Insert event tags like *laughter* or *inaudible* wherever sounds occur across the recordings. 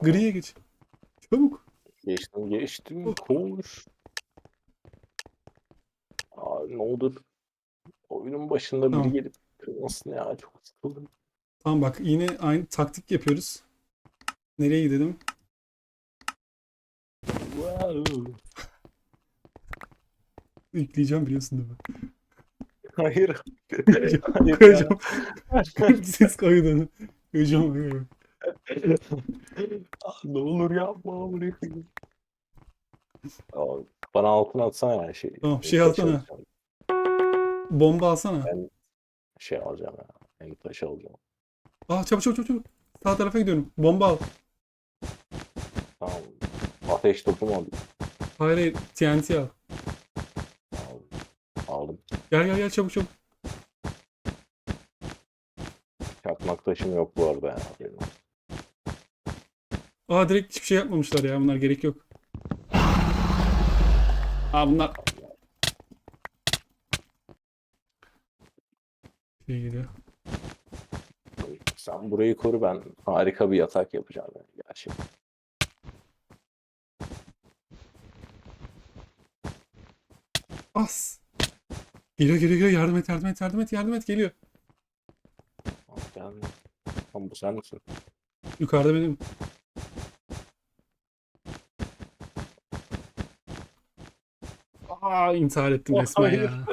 Griye geç. Çabuk. Geçtim geçtim. Koş. Abi ne olur. Oyunun başında biri Tamam. gelip kırmasın ya. Çok sıkıldım. Tamam bak yine aynı taktik yapıyoruz. Nereye gidelim? Wow. Yükleyeceğim biliyorsun değil mi? Hayır. *laughs* Hayır ya. Koyacağım. *laughs* Ses kaydını. Koyacağım. Ah, *laughs* ne olur yapma. Abi, Bana altına atsana ya şey. Tamam, şey taş atsana. alacağım. Bomba alsana. Şey alacağım ya. En taş alacağım. Aa çabuk çabuk çabuk. çabuk. Sağ tarafa gidiyorum. Bomba al. Tamam. Ateş topu mu alayım? Hayır hayır. TNT al. Aldım. Aldım. Gel gel gel çabuk çabuk. Çakmak taşım yok bu arada ya. Benim. Aa direkt hiçbir şey yapmamışlar ya. Bunlar gerek yok. Aa bunlar şey geliyor. Sen burayı koru ben harika bir yatak yapacağım yani gerçekten. As. Geliyor geliyor geliyor. Yardım et yardım et yardım et yardım et geliyor. Yani, Lan bu sen misin? Yukarıda benim. Aa intihar ettim Oh, resmen hayır. ya.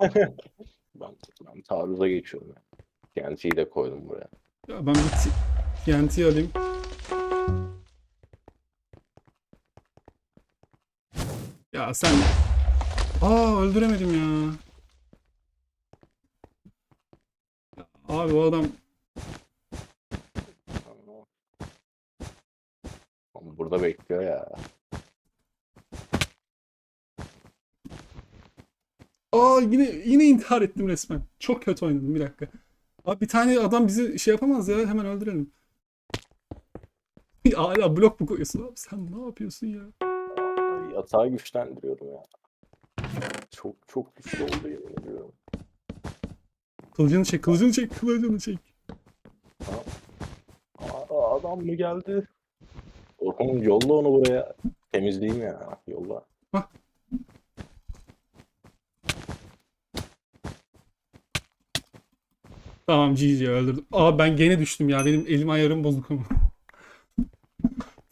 *laughs* Ben, ben taarruza geçiyorum ya. TNT'yi de koydum buraya. ya ben bir TNT alayım. Ya sen... Aa öldüremedim ya. Ya Abi o adam burada bekliyor ya. Aa yine yine intihar ettim resmen. Çok kötü oynadım bir dakika. Abi bir tane adam bizi şey yapamaz ya hemen öldürelim. Hala blok mu koyuyorsun abi sen ne yapıyorsun ya? Yatağı güçlendiriyorum ya. Çok çok güçlü oldu yemin ediyorum. Kılıcını çek kılıcını çek kılıcını çek. Aa, adam mı geldi? Orkun yolla onu buraya. Temizleyeyim ya. Yolla. Tamam GG öldürdüm. Aa ben gene düştüm ya benim elim ayarım bozuk ama.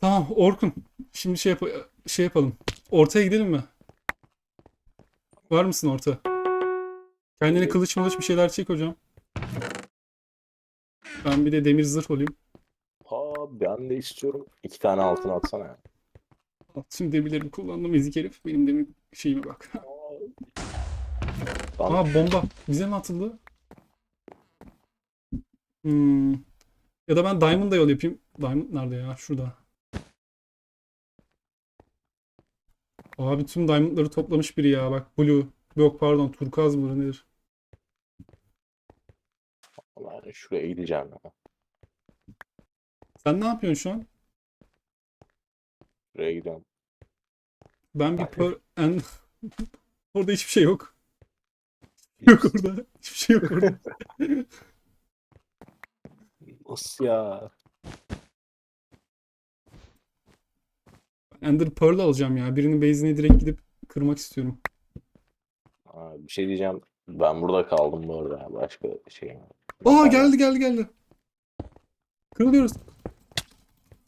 Tamam Orkun. Şimdi şey, yap şey yapalım. Ortaya gidelim mi? Var mısın orta? Kendine kılıç mılıç bir şeyler çek hocam. Ben bir de demir zırh olayım. Aa ben de istiyorum. İki tane altın atsana ya. Tüm demirlerimi kullandım ezik herif. Benim demir şeyime bak. Aa bomba. Bize mi atıldı? Hmm. Ya da ben Diamond da yol yapayım. Diamond nerede ya? Şurada. Abi tüm Diamond'ları toplamış biri ya. Bak Blue. Yok pardon. Turkuaz mı nedir? ben şuraya gideceğim ya. Sen ne yapıyorsun şu an? Şuraya gidiyorum. Ben bir per... en... *laughs* orada hiçbir şey yok. Yok orada. Hiçbir şey yok orada. *laughs* Nasıl ya? Ender Pearl alacağım ya. Birinin base'ine direkt gidip kırmak istiyorum. Aa, bir şey diyeceğim. Ben burada kaldım bu arada. Başka şey? Aa geldi geldi geldi. Kırılıyoruz.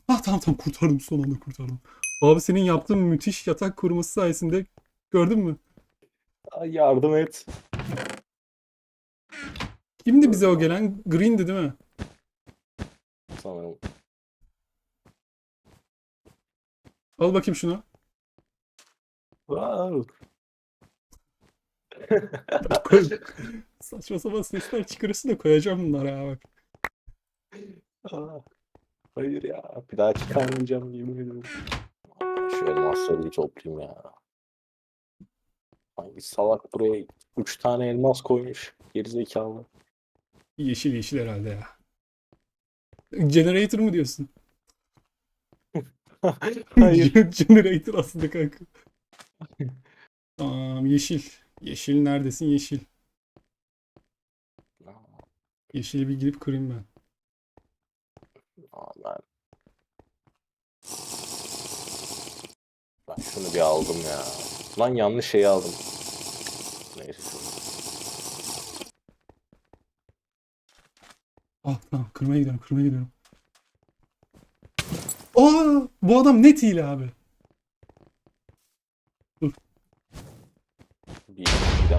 Ah tamam tamam kurtardım son anda kurtardım. Abi senin yaptığın müthiş yatak koruması sayesinde gördün mü? Aa, yardım et. Kimdi bize o gelen? Green'di değil mi? Sanırım. Al bakayım şunu. Wow. *laughs* Saçma sapan sesler çıkarırsın da koyacağım bunlara ya bak. Aa, Hayır ya. Bir daha çıkarmayacağım yemin ediyorum. Şu elmasları toplayayım ya. Hangi salak buraya 3 tane elmas koymuş. Gerizekalı. Yeşil yeşil herhalde ya. Generator mu diyorsun? *laughs* Hayır. *laughs* Generator aslında kanka. Tamam yeşil. Yeşil neredesin yeşil? Yeşili bir girip kırayım ben. Vallahi. Ben şunu bir aldım ya. Lan yanlış şeyi aldım. Ah tamam kırmaya gidiyorum kırmaya gidiyorum. Aa bu adam net hile abi. Bir, bir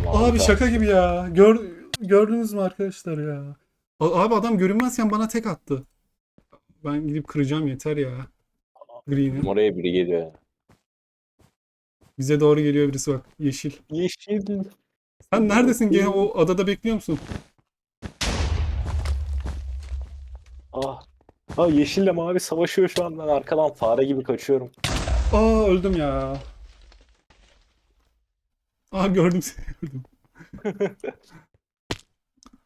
Abi şaka gibi ya. Gör, gördünüz mü arkadaşlar ya? Abi adam görünmezken bana tek attı. Ben gidip kıracağım yeter ya. Green'i. Oraya biri geliyor. Bize doğru geliyor birisi bak. Yeşil. Yeşil. Sen neredesin gene o adada bekliyor musun? Ah. Ha yeşille mavi savaşıyor şu an ben arkadan fare gibi kaçıyorum. Aa öldüm ya. Aa gördüm seni gördüm. *laughs*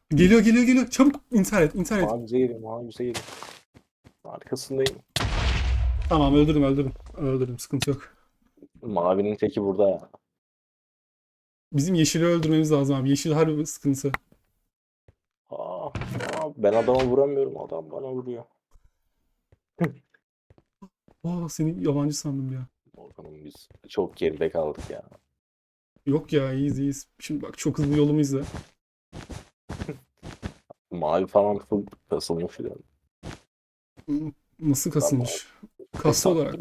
geliyor geliyor geliyor. Çabuk intihar et intihar et. Mavi bize geliyor, mavi bize geliyor. Arkasındayım. Tamam öldürdüm öldürdüm. Öldürdüm sıkıntı yok. Mavinin teki burada ya. Bizim yeşili öldürmemiz lazım abi. Yeşil harbi sıkıntı. Aa, aa, ben adama vuramıyorum, adam bana vuruyor. *laughs* Aa seni yabancı sandım ya. Orhan'ım biz çok geride kaldık ya. Yok ya iyiyiz iyiyiz. Şimdi bak çok hızlı yolumu izle. *laughs* Mavi falan full kasılmış ya. Nasıl kasılmış? Kası olarak.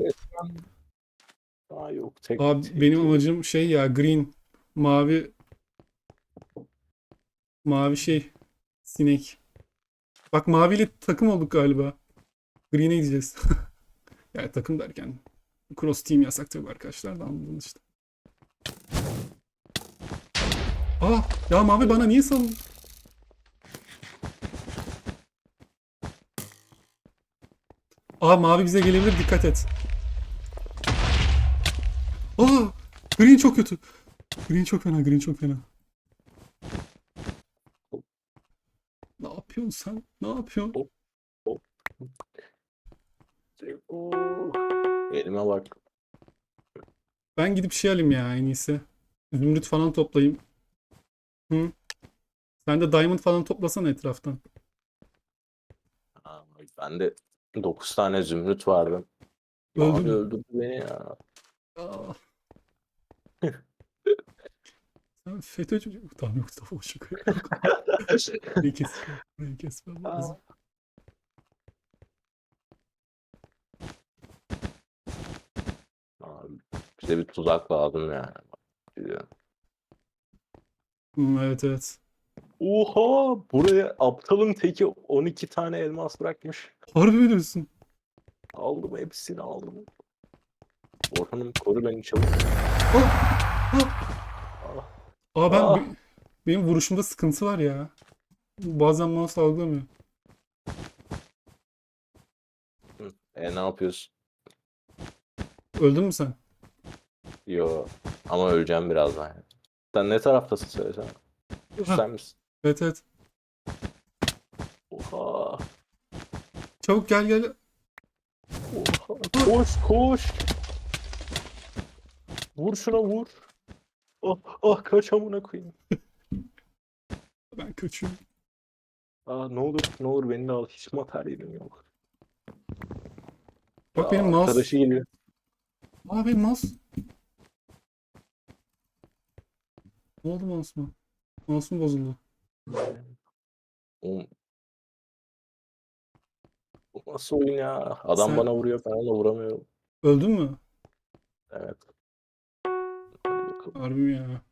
Aa yok tek. Abi tek- benim amacım şey ya green mavi mavi şey sinek. Bak maviyle takım olduk galiba. Green'e gideceğiz. *laughs* yani takım derken cross team yasak tabii arkadaşlar da anladın işte. Aa ya mavi bana niye saldın? Aa mavi bize gelebilir dikkat et. Aa green çok kötü. Green çok fena green çok fena. Ne yapıyorsun sen? Ne yapıyorsun? Oo. Elime bak. Ben gidip şey alayım ya en iyisi. Zümrüt falan toplayayım. Hı? Sen de diamond falan toplasana etraftan. Aa, ben de 9 tane zümrüt vardı. Öldün Abi mü? öldürdü beni ya. Aa. Sen FETÖ'cü... Tamam yok tamam şaka. Burayı kes. Burayı kesmem lazım. Abi, bize bir tuzak lazım yani. Biliyorum. Hmm, evet evet. Oha! Buraya aptalın teki 12 tane elmas bırakmış. Harbi mi diyorsun? Aldım hepsini aldım. Orhan'ım koru beni çabuk. Ah! Ah! Aa ben Aa. be- benim vuruşumda sıkıntı var ya. Bazen mouse algılamıyor. E ne yapıyorsun? Öldün mü sen? Yo. Ama öleceğim birazdan yani. Sen ne taraftasın söylesene. Sen misin? Evet evet. Oha. Çabuk gel gel. Oha. Koş koş. Vur şuna vur. Ah, ah kaç amına koyayım. *laughs* Ben kaçıyorum. Aa ne olur ne olur beni de al. Hiç materyalim yok. Bak benim Aa, mouse. Arkadaşı geliyor. Aa benim mouse. Ne oldu mouse'uma? Mouse'um bozuldu. Oğlum. Bu nasıl oyun ya? Adam Sen- bana vuruyor ben ona vuramıyorum. Öldün mü? Evet. Hadi bakalım. Harbi mi ya?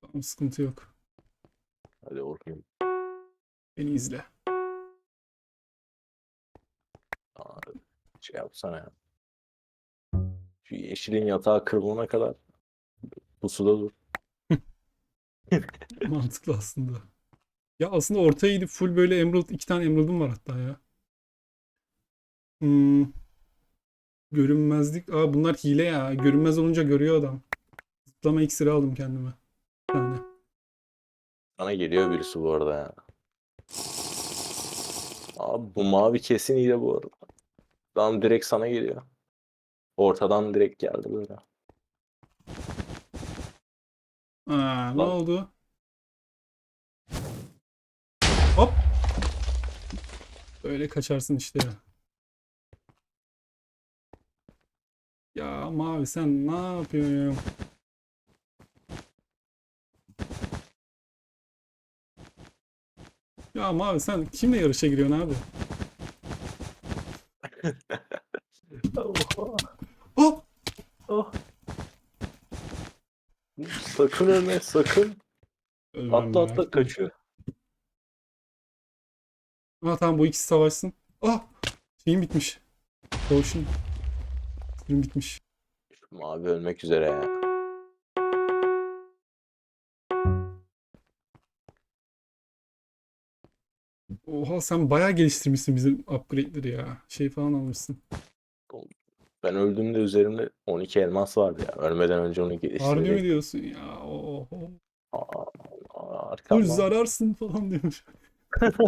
Tamam sıkıntı yok. Hadi Orhun. Beni izle. Aa, şey yapsana ya. Şu yeşilin yatağı kırılana kadar pusuda dur. *laughs* Mantıklı aslında. Ya aslında ortaya gidip full böyle emerald iki tane emerald'ım var hatta ya. Hmm. Görünmezlik. Aa bunlar hile ya. Görünmez olunca görüyor adam. Zıplama iksiri aldım kendime. Tane. Sana geliyor birisi bu arada ya. Abi bu mavi kesin iyi de bu arada. Adam direkt sana geliyor. Ortadan direkt geldi böyle. Aa, ne Lan. oldu? Hop. Böyle kaçarsın işte ya. Ya mavi sen ne yapıyorsun? Ya mavi sen kimle yarışa giriyorsun abi? *laughs* Oha. Oh! Oh. Sakın ölme sakın. Ölmem Atla atla kaçıyor. Ha tamam bu ikisi savaşsın. Ah! Şeyim bitmiş. Potion. Sürüm bitmiş. Şu mavi ölmek üzere ya. Oha sen bayağı geliştirmişsin bizim upgrade'leri ya. Şey falan almışsın. Ben öldüğümde üzerimde 12 elmas vardı ya. Ölmeden önce onu Harbi mi diyorsun ya? Oho. Aa, aa, Dur zararsın falan diyormuş. *laughs*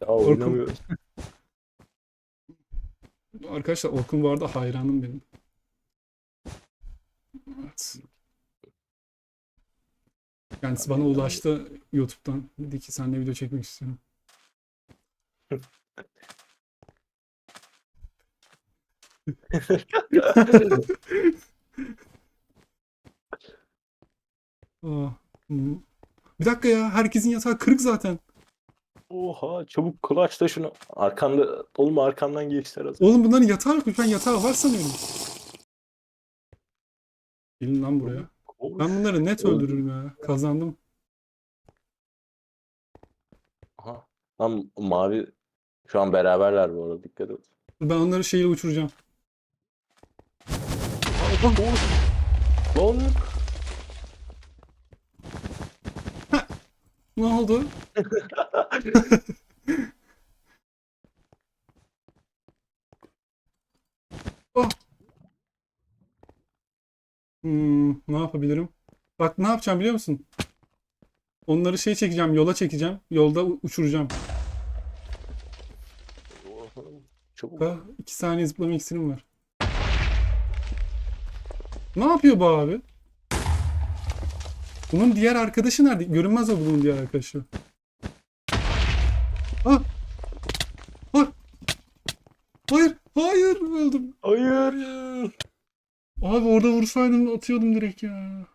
Ya oynamıyorum. Arkadaşlar Orkun bu arada hayranım benim. Evet. Kendisi bana ulaştı YouTube'dan. Dedi ki seninle video çekmek istiyorum. *laughs* Aa, hmm. Bir dakika ya herkesin yatağı kırık zaten. Oha çabuk kulaç da şunu. Arkanda oğlum arkamdan geçtiler az. Oğlum bunların yatağı yok. Ben yatağı var sanıyorum. Gelin lan buraya. Ben bunları net öldürürüm ya. Kazandım. Aha. Lan mavi şu an beraberler bu arada dikkat et. Ben onları şeyle uçuracağım. Lan Ne oldu? *laughs* oh. Hmm, ne yapabilirim? Bak ne yapacağım biliyor musun? Onları şey çekeceğim, yola çekeceğim. Yolda uçuracağım. çabuk. Daha iki saniye zıplama iksirim var. Ne yapıyor bu abi? Bunun diğer arkadaşı nerede? Görünmez o bunun diğer arkadaşı. Ah! Hayır! Hayır! Hayır! Öldüm. Hayır. Abi orada vursaydım atıyordum direkt ya.